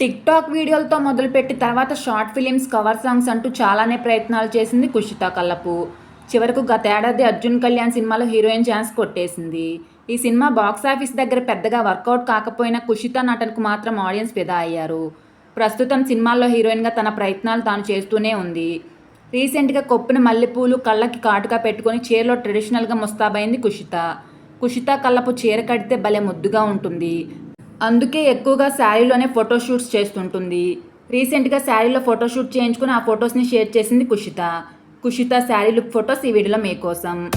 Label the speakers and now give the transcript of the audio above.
Speaker 1: Tick talk వీడియోలతో మొదలుపెట్టి తర్వాత షార్ట్ ఫిలిమ్స్ కవర్ సాంగ్స్ అంటూ చాలానే ప్రయత్నాలు చేసింది కుషితా కల్లపు. చివరకు గతేడాది అర్జున్ కళ్యాణ్ సినిమాలో హీరోయిన్ ఛాన్స్ కొట్టేసింది. ఈ సినిమా బాక్స్ ఆఫీస్ దగ్గర పెద్దగా వర్కౌట్ కాకపోయినా కుషిత నటనకు మాత్రం ఆడియన్స్ ఫిదా అయ్యారు. ప్రస్తుతం సినిమాల్లో హీరోయిన్గా తన ప్రయత్నాలు తాను చేస్తూనే ఉంది. రీసెంట్గా కొప్పిన మల్లెపూలు కళ్ళకి కాటుగా పెట్టుకొని చీరలో ట్రెడిషనల్గా ముస్తాబైంది కుషిత. కుషిత కళ్ళపు చీర కడితే భలే ముద్దుగా ఉంటుంది. అందుకే ఎక్కువగా శారీలోనే ఫోటోషూట్స్ చేస్తుంటుంది. రీసెంట్గా శారీలో ఫోటోషూట్ చేయించుకుని ఆ ఫొటోస్ని షేర్ చేసింది కుషిత. కుషిత శారీ లుక్ ఫొటోస్ ఈ వీడియోలో మీకోసం.